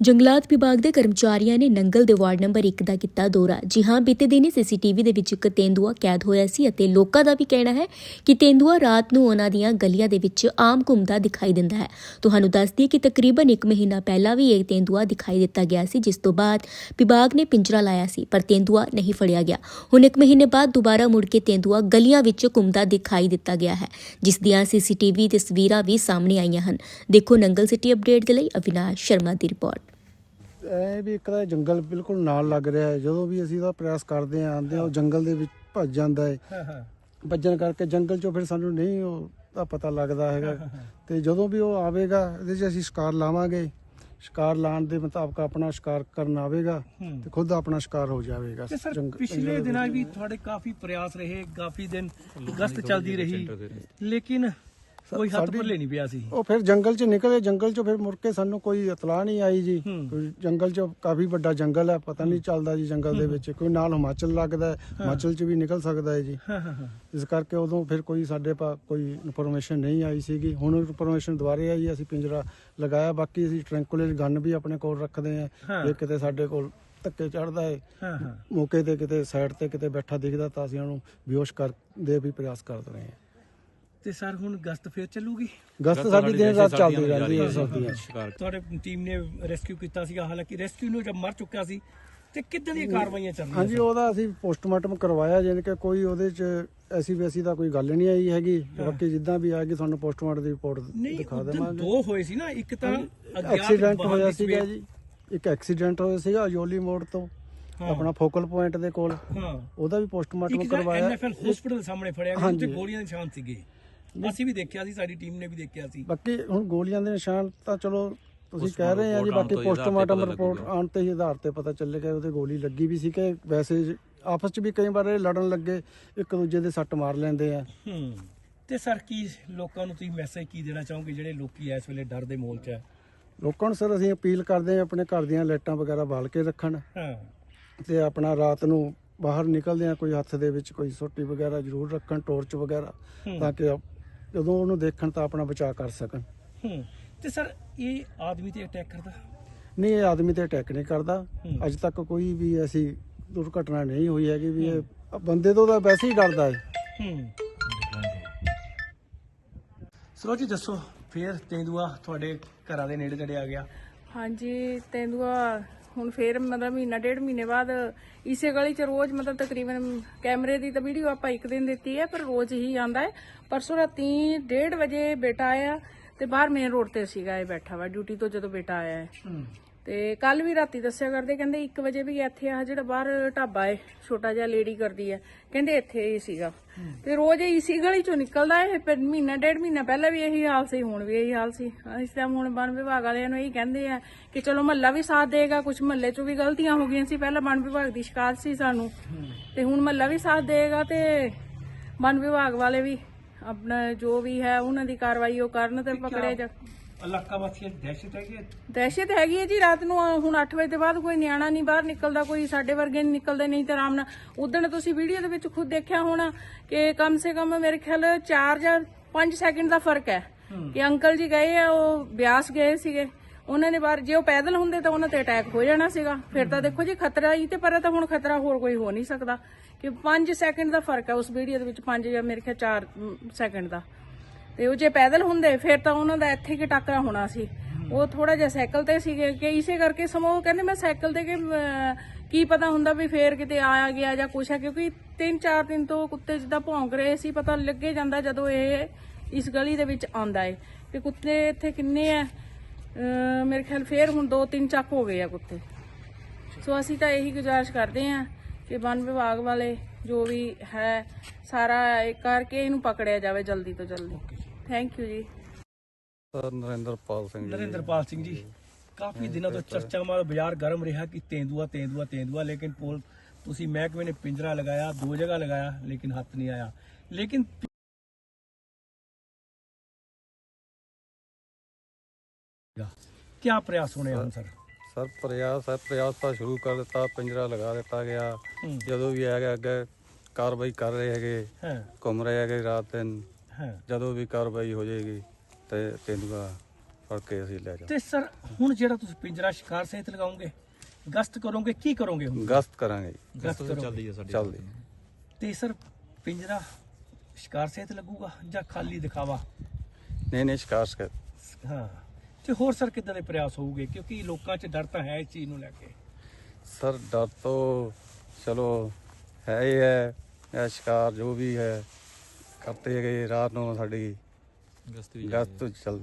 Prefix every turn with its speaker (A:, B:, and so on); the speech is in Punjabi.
A: ਜੰਗਲਾਤ ਵਿਭਾਗ ਦੇ ਕਰਮਚਾਰੀਆਂ ਨੇ ਨੰਗਲ ਦੇ ਵਾਰਡ ਨੰਬਰ 1 ਦਾ ਕੀਤਾ ਦੌਰਾ। ਜੀ ਹਾਂ, ਬੀਤੇ ਦਿਨੀ ਸੀਸੀਟੀਵੀ ਦੇ ਵਿੱਚ ਇੱਕ ਤੇਂਦੂਆ ਕੈਦ ਹੋਇਆ ਸੀ ਅਤੇ ਲੋਕਾਂ ਦਾ ਵੀ ਕਹਿਣਾ ਹੈ ਕਿ ਤੇਂਦੂਆ ਰਾਤ ਨੂੰ ਉਹਨਾਂ ਦੀਆਂ ਗਲੀਆਂ ਦੇ ਵਿੱਚ ਆਮ ਘੁੰਮਦਾ ਦਿਖਾਈ ਦਿੰਦਾ ਹੈ। ਤੁਹਾਨੂੰ ਦੱਸ ਦਈਏ ਕਿ ਤਕਰੀਬਨ 1 ਮਹੀਨਾ ਪਹਿਲਾਂ ਵੀ ਇਹ ਤੇਂਦੂਆ ਦਿਖਾਈ ਦਿੱਤਾ ਗਿਆ ਸੀ, ਜਿਸ ਤੋਂ ਬਾਅਦ ਵਿਭਾਗ ਨੇ ਪਿੰਜਰਾ ਲਾਇਆ ਸੀ, ਪਰ ਤੇਂਦੂਆ ਨਹੀਂ ਫੜਿਆ ਗਿਆ। ਹੁਣ 1 ਮਹੀਨੇ ਬਾਅਦ ਦੁਬਾਰਾ ਮੁੜ ਕੇ ਤੇਂਦੂਆ ਗਲੀਆਂ ਵਿੱਚ ਘੁੰਮਦਾ ਦਿਖਾਈ ਦਿੱਤਾ ਗਿਆ ਹੈ, ਜਿਸ ਦੀਆਂ ਸੀਸੀਟੀਵੀ ਤਸਵੀਰਾਂ ਵੀ ਸਾਹਮਣੇ ਆਈਆਂ ਹਨ। ਦੇਖੋ ਨੰਗਲ ਸਿਟੀ ਅਪਡੇਟ ਦੇ ਲਈ ਅਵਿਨਾਸ਼ ਸ਼ਰਮਾ ਦੀ ਰਿਪੋਰਟ।
B: ਇਹ ਵੀ ਇੱਕ ਤਾਂ ਜੰਗਲ ਬਿਲਕੁਲ ਨਾਲ ਲੱਗ ਰਿਹਾ ਹੈ। ਜਦੋਂ ਵੀ ਅਸੀਂ ਉਹਦਾ ਪ੍ਰਯਾਸ ਕਰਦੇ ਆਂ ਆਂਦੇ ਉਹ ਜੰਗਲ ਦੇ ਵਿੱਚ ਭੱਜ ਜਾਂਦਾ ਹੈ।
C: ਹਾਂ ਹਾਂ।
B: ਭੱਜਣ ਕਰਕੇ ਜੰਗਲ ਚੋਂ ਫਿਰ ਸਾਨੂੰ ਨਹੀਂ ਉਹ ਦਾ ਪਤਾ ਲੱਗਦਾ ਹੈਗਾ। ਤੇ ਜਦੋਂ ਵੀ ਉਹ ਆਵੇਗਾ ਇਹਦੇ 'ਚ ਅਸੀਂ ਸ਼ਿਕਾਰ ਲਾਵਾਂਗੇ। ਸ਼ਿਕਾਰ ਲਾਉਣ ਦੇ ਮੁਤਾਬਕ ਆਪਣਾ ਸ਼ਿਕਾਰ ਕਰਨ ਆਵੇਗਾ। ਤੇ ਖੁਦ ਆਪਣਾ ਸ਼ਿਕਾਰ ਹੋ ਜਾਵੇਗਾ।
C: ਤੇ ਸਰ
B: ਜੰਗ-
C: ਪਿਛਲੇ ਦਿਨਾਂ। ਵੀ ਤੁਹਾਡੇ ਕਾਫੀ ਪ੍ਰਯਾਸ ਰਹੇ ਕਾਫੀ ਦਿਨ ਗਸ਼ਤ ਚੱਲਦੀ ਰਹੀ। ਲੇਕਿਨ ਕੋਈ ਹੱਥ
B: ਸਾਡੀ-
C: ਨਹੀਂ ਪਿਆ ਸੀ।
B: ਉਹ ਫਿਰ ਜੰਗਲ 'ਚ ਨਿਕਲੇ ਜੰਗਲ 'ਚੋਂ ਫਿਰ ਮੁੜ ਕੇ ਸਾਨੂੰ ਕੋਈ ਇਤਲਾਹ ਨਹੀਂ ਆਈ ਜੀ।
C: ਹੂੰ।
B: ਕੋਈ ਜੰਗਲ 'ਚ ਕਾਫੀ ਵੱਡਾ ਜੰਗਲ ਹੈ ਪਤਾ ਨਹੀਂ ਚੱਲਦਾ ਜੀ ਜੰਗਲ ਦੇ ਵਿੱਚ। ਕੋਈ ਨਾਲ ਹਿਮਾਚਲ ਲੱਗਦਾ ਹੈ ਹਿਮਾਚਲ 'ਚ ਵੀ ਨਿਕਲ ਸਕਦਾ ਹੈ ਜੀ।
C: ਹਾਂ ਹਾਂ ਹਾਂ।
B: ਇਸ ਕਰਕੇ ਉਦੋਂ ਫਿਰ ਕੋਈ ਸਾਡੇ ਪਾ ਕੋਈ ਇਨਫੋਰਮੇਸ਼ਨ ਨਹੀਂ ਆਈ ਸੀਗੀ। ਹੁਣ ਇਨਫੋਰਮੇਸ਼ਨ ਦੁਬਾਰੇ ਆਈ ਅਸੀਂ ਪਿੰਜਰਾ ਲਗਾਇਆ ਬਾਕੀ ਅਸੀਂ ਟ੍ਰੈਂਕੁਲਰ ਗਨ ਵੀ ਆਪਣੇ ਕੋਲ ਰੱਖਦੇ
C: ਹਾਂ।
B: ਹਾਂ। ਜੇ ਕਿਤੇ ਸਾਡੇ ਕੋਲ ਧੱਕੇ ਚੜਦਾ ਹੈ
C: ਹਾਂ ਹਾਂ।
B: ਮੌਕੇ ਤੇ ਕਿਤੇ ਸਾਈਡ ਤੇ ਕਿਤੇ ਬੈਠਾ ਦਿਖਦਾ ਤਾਂ ਅਸੀਂ ਉਹਨੂੰ ਬੇਹੋਸ਼ ਕਰ ਦੇ ਵੀ ਪ੍ਰਯਾਸ ਕਰਦੇ ਰਹੇ ਹਾਂ।
C: ਤੇ ਸਰ ਹੁਣ ਗਸ਼ਤ ਫੇਰ ਚੱਲੂਗੀ?
B: ਗਸਤ ਸਾਡੀ ਦਿਨ ਰਾਤ ਚੱਲਦੀ ਰਹਿੰਦੀ ਹੈ ਸਰਦੀਆਂ 'ਚ
C: ਤੁਹਾਡੇ ਟੀਮ ਨੇ ਰੈਸਕਿਊ ਕੀਤਾ ਸੀਗਾ ਹਾਲਾਂਕਿ ਰੈਸਕਿਊ ਨੂੰ ਜਦ ਮਰ ਚੁੱਕਿਆ ਸੀ ਤੇ ਕਿੱਦਾਂ ਦੀਆਂ ਕਾਰਵਾਈਆਂ ਚੱਲ ਰਹੀਆਂ
B: ਹਾਂਜੀ ਉਹਦਾ ਅਸੀਂ ਪੋਸਟਮਾਰਟਮ ਕਰਵਾਇਆ ਜਾਣੀ ਕਿ ਕੋਈ ਉਹਦੇ 'ਚ ਐਸੀ ਵੈਸੀ ਦਾ ਕੋਈ ਗੱਲ ਨਹੀਂ ਆਈ ਹੈਗੀ। ਬਾਕੀ ਜਿੱਦਾਂ ਵੀ ਆਏਗੀ ਤੁਹਾਨੂੰ ਪੋਸਟਮਾਰਟਮ ਦੀ ਰਿਪੋਰਟ ਦਿਖਾ ਦੇਵਾਂਗੇ।
C: ਦੋ ਹੋਏ ਸੀ ਨਾ ਇੱਕ ਤਾਂ
B: ਐਕਸੀਡੈਂਟ ਹੋਇਆ ਸੀਗਾ ਜੀ। ਇੱਕ ਐਕਸੀਡੈਂਟ ਹੋਇਆ ਸੀਗਾ ਅਜੋਲੀ ਮੋੜ ਤੋਂ। ਆਪਣਾ ਫੋਕਲ ਪੁਆਇੰਟ ਦੇ ਕੋਲ।
C: ਹਾਂ।
B: ਉਹਦਾ ਵੀ ਪੋਸਟਮਾਰਟਮ
C: ਇੱਕ
B: ਕਰਵਾਇਆ।
C: ਐਨਐਫਐਲ ਹਸਪੀਟਲ ਸਾਹਮਣੇ ਫੜਿਆ ਗਿਆ। ਉੱਥੇ ਗੋਲੀਆਂ ਦੇ ਨਿਸ਼ਾਨ ਸੀਗੇ। ਅਸੀਂ ਵੀ ਦੇਖਿਆ ਸੀ ਸਾਡੀ ਟੀਮ ਨੇ ਵੀ ਦੇਖਿਆ ਸੀ।
B: ਬਾਕੀ ਹੁਣ ਗੋਲੀਆਂ ਦੇ ਨਿਸ਼ਾਨ ਤਾਂ ਚਲੋ ਤੁਸੀਂ ਕਹਿ ਰਹੇ ਆ ਜੀ ਬਾਕੀ ਪੋਸਟਮਾਰਟਮ ਰਿਪੋਰਟ ਆਉਣ ਤੇ ਹੀ ਆਧਾਰ ਤੇ ਪਤਾ ਚੱਲੇਗਾ ਉਹਦੇ ਗੋਲੀ ਲੱਗੀ ਵੀ ਸੀ ਕਿ ਵੈਸੇ ਆਪਸ 'ਚ ਵੀ ਕਈ ਵਾਰ ਇਹ ਲੜਨ ਲੱਗੇ ਇੱਕ ਦੂਜੇ ਦੇ ਸੱਟ ਮਾਰ ਲੈਂਦੇ ਆ।
C: ਤੇ ਸਰ ਕੀ ਲੋਕਾਂ ਨੂੰ ਤੁਸੀਂ ਮੈਸੇਜ ਕੀ ਦੇਣਾ ਚਾਹੋਗੇ ਜਿਹੜੇ ਲੋਕੀ ਇਸ ਵੇਲੇ ਡਰ ਦੇ ਮੋਲ 'ਚ ਹੈ
B: ਲੋਕਾਂ ਨੂੰ ਸਰ ਅਸੀਂ ਅਪੀਲ ਕਰਦੇ ਆ ਆਪਣੇ ਘਰ ਦੀਆਂ ਲਾਈਟਾਂ ਵਗੈਰਾ ਬਾਲ ਕੇ ਰੱਖਣ।
C: ਹਾਂ।
B: ਤੇ ਆਪਣਾ ਰਾਤ ਨੂੰ ਬਾਹਰ ਨਿਕਲਦੇ ਆ ਕੋਈ ਹੱਥ ਦੇ ਵਿੱਚ ਕੋਈ ਸੋਟੀ ਵਗੈਰਾ ਜ਼ਰੂਰ ਰੱਖਣ ਟੋਰਚ ਵਗੈਰਾ। ਤਾਂ ਕਿ ਜਦੋਂ ਉਹਨੂੰ ਦੇਖਣ ਤਾਂ ਆਪਣਾ ਬਚਾਅ ਕਰ ਸਕਣ।
C: ਹੂੰ। ਤੇ ਸਰ ਇਹ ਆਦਮੀ ਤੇ ਅਟੈਕ ਕਰਦਾ?
B: ਨਹੀਂ ਇਹ ਆਦਮੀ ਤੇ ਅਟੈਕ ਨਹੀਂ ਕਰਦਾ। ਅੱਜ ਤੱਕ ਕੋਈ ਵੀ ਐਸੀ ਦੁਰਘਟਨਾ ਨਹੀਂ ਹੋਈ ਹੈਗੀ ਵੀ ਇਹ ਬੰਦੇ ਤੋਂ ਤਾਂ ਵੈਸੇ ਹੀ ਡਰਦਾ ਹੈ
C: ਹੂੰ। ਸਰੋਜ ਜੀ ਦੱਸੋ ਫੇਰ ਤੇਂਦੂਆ ਤੁਹਾਡੇ ਘਰਾਂ ਦੇ ਨੇੜੇ ਤੇੜੇ ਆ ਗਿਆ।
D: ਹਾਂਜੀ ਤੇਂਦੂਆ ਹੁਣ ਫੇਰ ਮਤਲਬ ਮਹੀਨਾ, ਡੇਢ ਮਹੀਨੇ ਬਾਅਦ ਇਸੇ ਗਲੀ 'ਚ ਰੋਜ਼ ਮਤਲਬ ਤਕਰੀਬਨ ਕੈਮਰੇ ਦੀ ਤਾਂ ਵੀਡੀਓ ਆਪਾਂ ਇੱਕ ਦਿਨ ਦਿੱਤੀ ਹੈ, ਪਰ ਰੋਜ਼ ਹੀ ਆਂਦਾ ਹੈ। ਪਰਸੋਂ ਰਾਤੀ 1:30 ਵਜੇ ਬੇਟਾ ਆਇਆ ਤੇ ਬਾਹਰ ਮੇਨ ਰੋਡ ਤੇ ਸੀਗਾ, ਇਹ ਬੈਠਾ ਵਾ ਡਿਊਟੀ ਤੋਂ ਜਦੋਂ ਬੇਟਾ ਆਇਆ ਹੈ। ਤੇ ਕੱਲ ਵੀ ਰਾਤੀ ਦੱਸਿਆ ਕਰਦੇ ਕਹਿੰਦੇ 1 ਵਜੇ ਵੀ ਇੱਥੇ ਆ ਜਿਹੜਾ ਬਾਹਰ ਢਾਬਾ ਹੈ ਛੋਟਾ ਜਿਹਾ ਲੇਡੀ ਕਰਦੀ ਹੈ ਕਹਿੰਦੇ ਇੱਥੇ ਹੀ ਸੀਗਾ। ਤੇ ਰੋਜ਼ ਇਸੀ ਗਲੀ ਚੋਂ ਨਿਕਲਦਾ ਹੈ ਫਿਰ ਮਹੀਨਾ ਡੇਢ ਮਹੀਨਾ ਪਹਿਲਾਂ ਵੀ ਇਹੀ ਹਾਲ ਸੀ ਹੁਣ ਵੀ ਇਹੀ ਹਾਲ ਸੀ। ਇਸ ਟਾਈਮ ਹੁਣ ਵਨ ਵਿਭਾਗ ਵਾਲਿਆਂ ਨੂੰ ਇਹੀ ਕਹਿੰਦੇ ਆ ਕਿ ਚਲੋ ਮਹੱਲਾ ਵੀ ਸਾਥ ਦੇਗਾ ਕੁਝ ਮਹੱਲੇ 'ਚੋਂ ਵੀ ਗਲਤੀਆਂ ਹੋ ਗਈਆਂ ਸੀ ਪਹਿਲਾਂ ਵਨ ਵਿਭਾਗ ਦੀ ਸ਼ਿਕਾਇਤ ਸੀ ਸਾਨੂੰ। ਤੇ ਹੁਣ ਮਹੱਲਾ ਵੀ ਸਾਥ ਦੇਗਾ ਤੇ ਵਨ ਵਿਭਾਗ ਵਾਲੇ ਵੀ ਆਪਣਾ ਜੋ ਵੀ ਹੈ ਉਹਨਾਂ ਦੀ ਕਾਰਵਾਈ ਉਹ ਕਰਨ ਤੇ ਪਕੜੇ ਜਾ
C: ਇਲਾਕਾ ਵਾਸੀਆਂ ਦੀ ਦਹਿਸ਼ਤ ਹੈ? ਕਿ
D: ਦਹਿਸ਼ਤ ਹੈਗੀ ਹੈ ਜੀ ਰਾਤ ਨੂੰ ਅਹ ਹੁਣ 8 ਵਜੇ ਤੋਂ ਬਾਅਦ ਕੋਈ ਨਿਆਣਾ ਨਹੀਂ ਬਾਹਰ ਨਿਕਲਦਾ ਕੋਈ ਸਾਡੇ ਵਰਗੇ ਨਹੀਂ ਨਿਕਲਦੇ ਨਹੀਂ ਤਾਂ ਆਰਾਮ ਨਾਲ। ਉਦੋਂ ਤੁਸੀਂ ਵੀਡੀਓ ਦੇ ਵਿੱਚ ਖੁਦ ਦੇਖਿਆ ਹੋਣਾ ਕਿ ਕਮ ਸੇ ਕਮ ਮੇਰੇ ਖਿਆਲ 4 ਜਾਂ 5 ਸੈਕਿੰਡ ਦਾ ਫ਼ਰਕ ਹੈ ਕਿ ਅੰਕਲ ਜੀ ਗਏ ਆ ਉਹ ਬਿਆਸ ਗਏ ਸੀਗੇ। ਉਹਨਾਂ ਨੇ ਬਾਹਰ ਜੇ ਉਹ ਪੈਦਲ ਹੁੰਦੇ ਤਾਂ ਉਹਨਾਂ ਤੇ ਅਟੈਕ ਹੋ ਜਾਣਾ ਸੀਗਾ। ਫਿਰ ਤਾਂ ਦੇਖੋ ਜੀ ਖਤਰਾ ਹੀ ਤੇ ਪਰ ਤਾਂ ਹੁਣ ਖਤਰਾ ਹੋਰ ਕੋਈ ਹੋ ਨਹੀਂ ਸਕਦਾ। ਕਿ 5 ਸੈਕਿੰਡ ਦਾ ਫ਼ਰਕ ਹੈ ਉਸ ਵੀਡੀਓ ਦੇ ਵਿੱਚ 5 ਜਾਂ ਮੇਰੇ ਖਿਆਲ 4 ਸੈਕਿੰਡ ਦਾ। ਤੇ ਉਹ ਜੇ ਪੈਦਲ ਹੁੰਦੇ, ਫਿਰ ਤਾਂ ਉਹਨਾਂ ਦਾ ਇੱਥੇ ਕਿ ਟੱਕਰਾ ਹੋਣਾ ਸੀ। ਉਹ ਥੋੜਾ ਜਿਹਾ ਸਾਈਕਲ ਤੇ ਸੀਗੇ ਕਿ ਇਸੇ ਕਰਕੇ ਸਮੋ ਕਹਿੰਦੇ ਮੈਂ ਸਾਈਕਲ ਤੇ ਕਿ ਕੀ ਪਤਾ ਹੁੰਦਾ ਵੀ ਫੇਰ ਕਿਤੇ ਆਇਆ ਗਿਆ ਜਾਂ ਕੁਛ ਹੈ ਕਿਉਂਕਿ 3-4 ਦਿਨ ਤੋਂ ਕੁੱਤੇ ਜਿੱਦਾਂ ਭੌਂਕ ਰਹੇ ਸੀ, ਪਤਾ ਲੱਗੇ ਜਾਂਦਾ ਜਦੋਂ ਇਹ ਇਸ ਗਲੀ ਦੇ ਵਿੱਚ ਆਉਂਦਾ ਏ। ਕਿ ਕੁੱਤੇ ਇੱਥੇ ਕਿੰਨੇ ਆ? ਮੇਰੇ ਖਿਆਲ ਫੇਰ ਹੁਣ 2-3 ਚੱਕ ਹੋ ਗਏ ਆ ਕੁੱਤੇ। ਸੋ ਅਸੀਂ ਤਾਂ ਇਹੀ ਗੁਜ਼ਾਰਿਸ਼ ਕਰਦੇ ਹਾਂ ਕਿ ਵਨ ਵਿਭਾਗ ਵਾਲੇ ਜੋ ਵੀ ਹੈ, ਸਾਰਾ ਇਹ ਕਰਕੇ ਇਹਨੂੰ ਪਕੜਿਆ ਜਾਵੇ ਜਲਦੀ ਤੋਂ ਜਲਦੀ। ਥੈਂਕ ਯੂ ਜੀ।
E: ਸਰ ਨਰਿੰਦਰਪਾਲ ਸਿੰਘ ਜੀ।
C: ਨਰਿੰਦਰਪਾਲ ਸਿੰਘ ਜੀ ਕਾਫੀ ਦਿਨਾਂ ਤੋਂ ਚਰਚਾ ਮਾਰ ਬਾਜ਼ਾਰ ਗਰਮ ਰਿਹਾ ਕਿ ਤੇਂਦੂਆ ਤੇਂਦੂਆ ਤੇਂਦੂਆ ਲੇਕਿਨ ਪੋਲ ਤੁਸੀਂ ਮਹਿਕਮੇ ਨੇ ਪਿੰਜਰਾ ਲਗਾਇਆ ਦੋ ਜਗ੍ਹਾ ਲਗਾਇਆ ਲੇਕਿਨ ਹੱਥ ਨਹੀਂ ਆਇਆ। ਲੇਕਿਨ ਕੀ ਪ੍ਰयास ਹੋਣੇ ਹਨ ਸਰ?
E: ਸਰ? ਪ੍ਰਯਾਸ ਹੈ ਪ੍ਰਯਾਸ ਤਾਂ ਸ਼ੁਰੂ ਕਰ ਦਿੱਤਾ ਪਿੰਜਰਾ ਲਗਾ ਦਿੱਤਾ ਗਿਆ।
C: ਹੂੰ।
E: ਜਦੋਂ ਵੀ ਹੈਗਾ ਅੱਗੇ ਕਾਰਵਾਈ ਕਰ ਰਹੇ ਹੈਗੇ
C: ਹਾਂ।
E: ਘੁੰਮ ਰਹੇ ਹੈਗੇ ਰਾਤ ਦਿਨ।
C: ਹਾਂ
E: ਜਦੋਂ ਵੀ ਕਾਰਵਾਈ ਹੋ ਜਾਏਗੀ ਤੇ ਤੇਂਦੂਆ ਫੜ ਕੇ ਅਸੀਂ ਲੈ ਜਾ
C: ਤੇ ਸਰ ਹੁਣ ਜਿਹੜਾ ਤੁਸੀਂ ਪਿੰਜਰਾ ਸ਼ਿਕਾਰ ਸਹਿਤ ਲਗਾਓਗੇ ਗਸ਼ਤ ਕਰੋਗੇ ਕੀ ਕਰੋਗੇ ਹੁਣ?
E: ਗਸ਼ਤ ਕਰਾਂਗੇ ਜੀ।
C: ਗਸ਼ਤ ਕਰੋਗੇ।
E: ਚੱਲਦੀ
C: ਤੇ ਸਰ ਪਿੰਜਰਾ ਸ਼ਿਕਾਰ ਸਹਿਤ ਲੱਗੂਗਾ ਜਾਂ ਖਾਲੀ ਦਿਖਾਵਾ?
E: ਨਹੀਂ ਨਹੀਂ ਸ਼ਿਕਾਰ ਸ਼ਿਕਾਰ
C: ਹਾਂ। ਤੇ ਹੋਰ ਸਰ ਕਿੱਦਾਂ ਦੇ ਪ੍ਰਯਾਸ ਹੋਊਗੇ? ਕਿਉਂਕਿ ਲੋਕਾਂ 'ਚ ਡਰ ਤਾਂ ਹੈ ਇਸ ਚੀਜ਼ ਨੂੰ ਲੈ ਕੇ।
E: ਸਰ ਡਰ ਤੋਂ ਚਲੋ ਹੈ ਹੀ ਹੈ ਇਹ ਸ਼ਿਕਾਰ ਜੋ ਵੀ ਹੈ ਕਰਤੇ ਗਏ ਰਾਤ ਨੂੰ ਸਾਡੀ ਗਸ਼ਤ ਚੱਲ